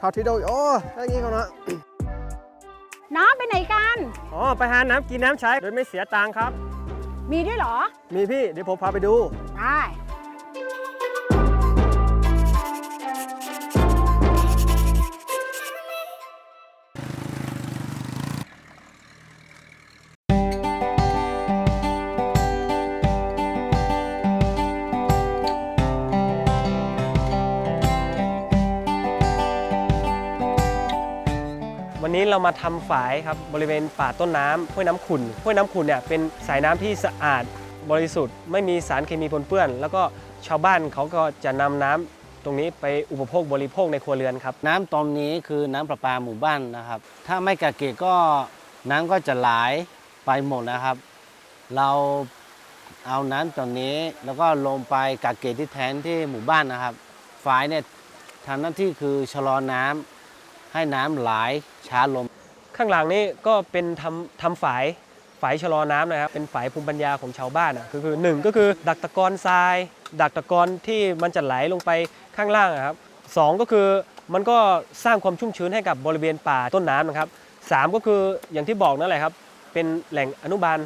เอาที่โดยโอ้ถ้าอย่างนี้เขานะน้องไปไหนกัน อ๋อ ไปหาน้ำกินน้ำใช้ โดยไม่เสียตังค์ครับ มีด้วยเหรอ มีพี่ เดี๋ยวผมพาไปดู ได้ วันนี้เรามาทำฝายครับบริเวณป่าต้นน้ำห้วยน้ำขุ่นห้วยน้ำขุ่นเนี่ยเป็นสายน้ำที่สะอาดบริสุทธิ์ไม่มีสารเคมีปนเปื้อน แล้วก็ชาวบ้านเขาก็จะนำน้ำตรงนี้ไปอุปโภคบริโภคในครัวเรือนครับ น้ำตอนนี้คือน้ำประปาหมู่บ้านนะครับ ถ้าไม่กะเกะก็น้ำก็จะไหลไปหมดนะครับ เราเอาน้ำตอนนี้แล้วก็ลงไปกะเกะที่แทนที่หมู่บ้านนะครับฝายเนี่ยทำหน้าที่คือชะลอน้ำ ให้น้ำไหลช้าลงข้างหลังนี่ก็เป็นทำทำฝายฝายชะลอน้ำนะครับ เป็นฝายภูมิปัญญาของชาวบ้านอะคือคือหนึ่งก็คือดักตะกอนทราย ดักตะกอนที่มันจะไหลลงไปข้างล่างอะครับสองก็คือมันก็สร้างความชุ่มชื้นให้กับบริเวณป่าต้นน้ำนะครับสามก็คืออย่างที่บอกนั่นแหละครับ เป็นแหล่งอนุบาล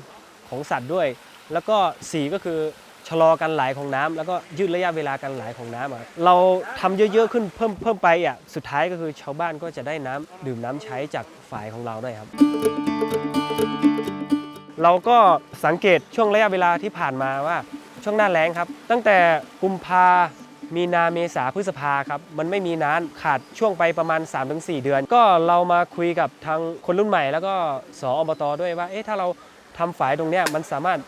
ของสัตว์ด้วย แล้วก็สี่ก็คือ ชะลอการไหลของน้ำแล้วก็ยืดระยะเวลาการไหลของน้ำอะครับเราทำเยอะๆขึ้นเพิ่มเพิ่มไปอะสุดท้ายก็คือชาวบ้านก็จะได้น้ำดื่มน้ำใช้จากฝายของเราด้วยครับ เราก็สังเกตช่วงระยะเวลาที่ผ่านมาว่าช่วงหน้าแล้งครับ ตั้งแต่กุมภามีนาเมษาพฤษภาครับ มันไม่มีน้ำขาดช่วงไปประมาณ 3-4 เดือน ก็เรามาคุยกับทางคนรุ่นใหม่ แล้วก็สออบตด้วยว่าเอ๊ะถ้าเราทำฝายตรงเนี้ยมันสามารถ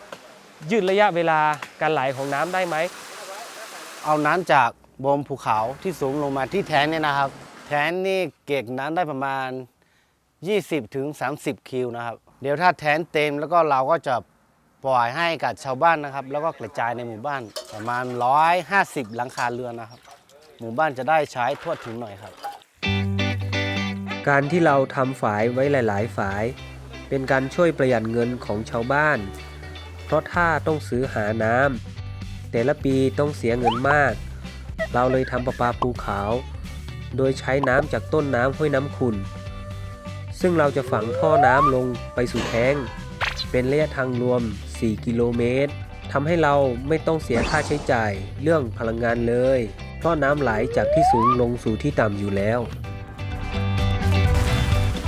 ยืดระยะเวลาการไหลของน้ำได้ไหม เอาน้ำจากบนภูเขาที่สูงลงมาที่แทนเนี่ยนะครับ แทนนี่เก็บน้ำได้ประมาณ 20ถึง30 คิวนะครับ เดี๋ยวถ้าแทนเต็มแล้วก็เราก็จะปล่อยให้กับชาวบ้านนะครับ แล้วก็กระจายในหมู่บ้านประมาณ 150 หลังคาเรือนนะครับ หมู่บ้านจะได้ใช้ทั่วถึงหน่อยครับ การที่เราทำฝายไว้หลาย ๆ ฝาย เป็นการช่วยประหยัดเงินของชาวบ้าน เพราะถ้าต้องซื้อหาน้ำแต่ละปีต้องเสียเงินมาก เราเลยทำประปาภูเขา โดยใช้น้ำจากต้นน้ำห้วยน้ำขุ่นซึ่งเราจะฝังท่อน้ำลงไปสู่แท้ง เป็นระยะทางรวม 4 กิโลเมตรทำให้เราไม่ต้องเสียค่าใช้จ่ายเรื่องพลังงานเลย เพราะน้ำไหลจากที่สูงลงสู่ที่ต่ำอยู่แล้ว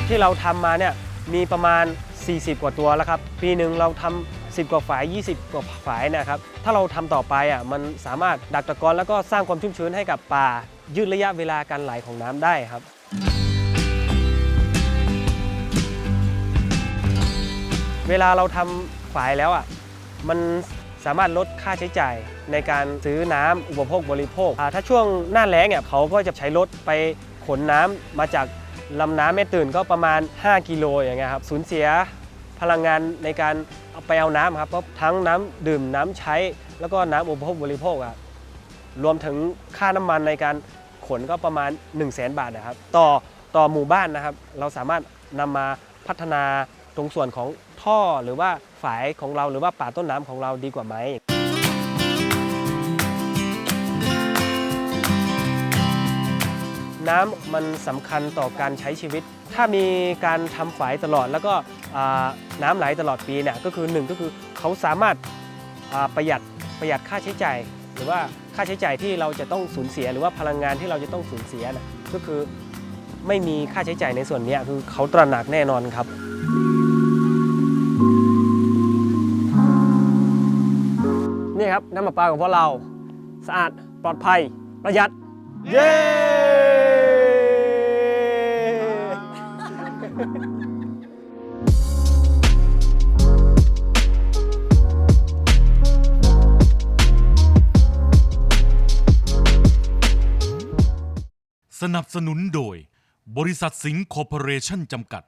ที่เราทำมาเนี่ยมีประมาณ 40 กว่าตัวแล้วครับ ปีหนึ่งเราทำ 10 กว่าฝาย 20 กว่าฝายนะครับ ถ้าเราทำต่อไปอะมันสามารถดักตะกอนแล้วก็สร้างความชุ่มชื้นให้กับป่า ยืดระยะเวลาการไหลของน้ำได้ครับเวลาเราทำฝายแล้วอะมันสามารถลดค่าใช้จ่ายในการซื้อน้ำอุปโภคบริโภค ถ้าช่วงหน้าแล้งเนี่ยเขาก็จะใช้รถไปขนน้ำมาจากลำน้ำแม่ตื่นก็ประมาณ 5 กิโลอย่างเงี้ยครับสูญเสียพลังงานในการ ไปเอาน้ำครับเพราะทั้งน้ำดื่มน้ำใช้ แล้วก็น้ำอุปโภคบริโภคอะรวมถึงค่าน้ำมันในการขนก็ประมาณ 1 0 0 0 0แบาทนะครับต่อต่อหมู่บ้านนะครับ เราสามารถนำมาพัฒนาตรงส่วนของท่อหรือว่าฝายของเราหรือว่าป่าต้นน้ำของเราดีกว่าไหมน้ำมันสำคัญต่อการใช้ชีวิต ถ้ามีการทำฝายตลอดแล้วก็ อ่าน้ำไหลตลอดปีเนี่ยก็คือหนึ่งก็คือเขาสามารถอ่าประหยัดประหยัดค่าใช้จ่ายหรือว่าค่าใช้จ่ายที่เราจะต้องสูญเสีย หรือว่าพลังงานที่เราจะต้องสูญเสียนะก็คือไม่มีค่าใช้จ่ายในส่วนเนี้ยคือเขาตระหนักแน่นอนครับนี่ครับน้ำประปาของพวกเราสะอาดปลอดภัย ประหยัด เย้ สนับสนุนโดย บริษัทสิงห์คอร์ปอเรชั่นจำกัด